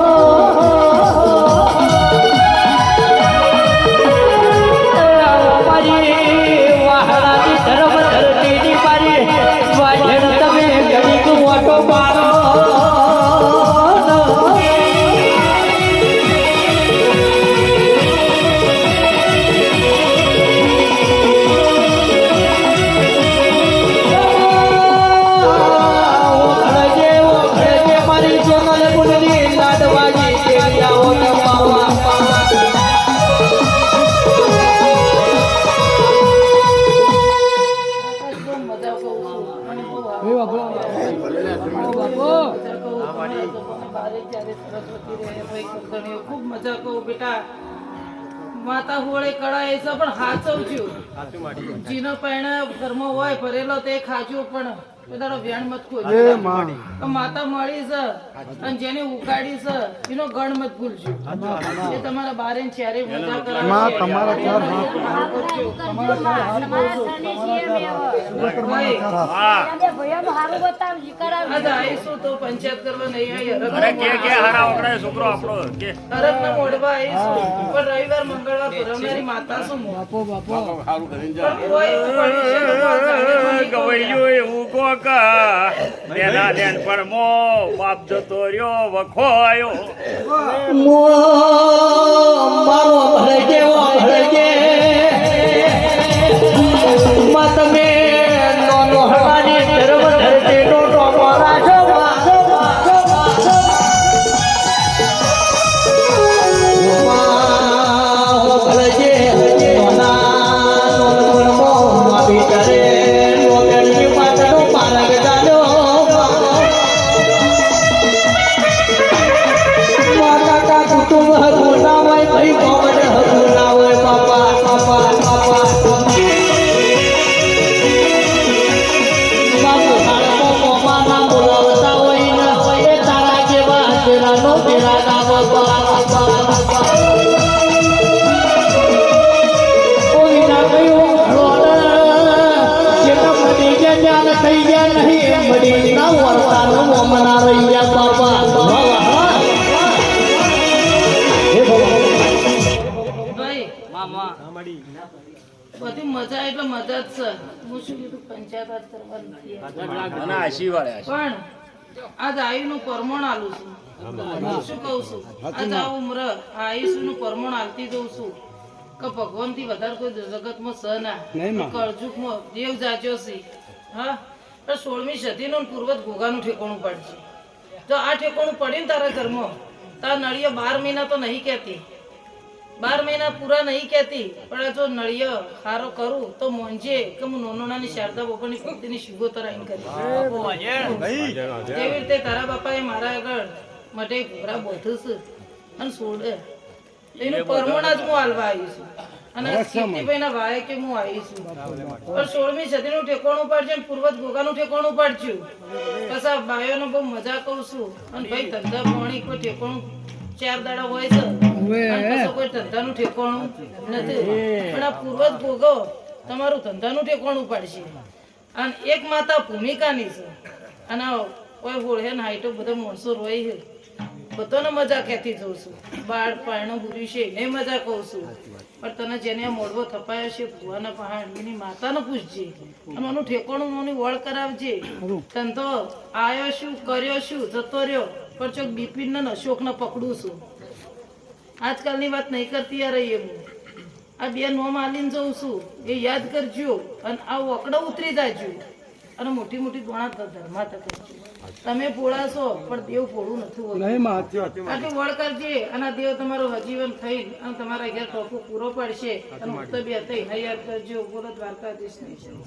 મારી મજા કહું બેટા માતા હોળે કળાય છે પણ હાચવજો જીનો પહેણા ઘરમાં હોય ભરેલો તે ખાજો પણ પેલા વ્યાણ મત ખોજો તો માતા મળી છે અને જેને ઉકાળી છે એનો ગણ મત ભૂલજો. એ તમારા બારે ચારે મજા કરાવશે તમારા ચાર રવિવાર મંગળવાર માતા શું બાપો બાપો. ગવૈયું એવું કોકા તેના દેન પર મો બાપ જતો રહ્યો વખોયો. મો બધી મજા એટલે મજા જ છે. હું શું કીધું? પંચાયત આજ કરવા નથી આવી. અને આશી વાળે પણ આજ આવીનું પરમણ આલું છું. શું કહું છું? આજ આવું ઉમર આયુષનું પરમણ આલતી જઉં છું. કે ભગવાનથી વધારે કોઈ જગતમાં સ ના. દેવ જાચ્યો છે. હા? તો સોળમી સદીનું પૂર્વજ ગોગાનું ઠેકોણું પડશે. તો આ ઠેકોણું પડ્યું તારા ઘરમાં તાર નળિયો બાર મહિના તો નહીં કહેતી. બાર મહિના પૂરા નહીં કહેતી. પણ જો નળિયો સારો કરું તો મોંજે કે હું નોનો નાની શારદા બાપાની ભક્તિની શુભો તરાઈને કરી એવી રીતે? તારા બાપાએ મારા આગળ માટે ઘોરા બોધું છે અને છોડે એનું પરમણા જ હું હાલવા આવી છું. અને કીર્તિભાઈના વાય કે હું આવી છું. પણ સોળમી સદીનું ઠેકોણું પાડશે અને પૂર્વજ ગોગાનું ઠેકોણું પાડશું કસા બાયોનો બહુ મજા કહું છું. અને ભાઈ ધંધા પાણી કોઈ ઠેકોણું ચાર દાડા હોય છે. કોઈ ધંધાનું ઠેકોણું નથી. પણ આ પૂર્વજ ભોગો તમારું ધંધાનું ઠેકોણું પાડશે અને એક માતા ભૂમિકાની છે. અને કોઈ હોળે ને, હાઈટો બધા માણસો રોય છે બધાને મજા કહેતી જઉં બાળ પાયણો બુર્યું છે, એને મજા કહું પણ તને જેને મોડવો થપાયો છે, ભુવાના પહાડ એની માતાને પૂછજે. અને એનું ઠેકોણું મને વળ કરાવજે. તને તો આવ્યો શું કર્યો શું જતો રહ્યો, પણ ચોક બિપિન ને પકડું છું. આજકાલની વાત નહીં કરતી યાર એ હું. આ બે નોમ આલીને જઉં છું. એ યાદ કરજો અને આ વકડો ઉતરી જાજો. અને મોટી મોટી ગોણા ધર્માતા કરજો તમે ભોળા છો પણ દેવ ભોળું નથી હોતું. આટલું વળ કરજે અને દેવ તમારો હજીવન થઈ અને તમારા ઘેર ટોપો પૂરો પડશે અને મુક્ત બે થઈ હૈયાર કરજો બોલો દ્વારકાધીશ નહીં.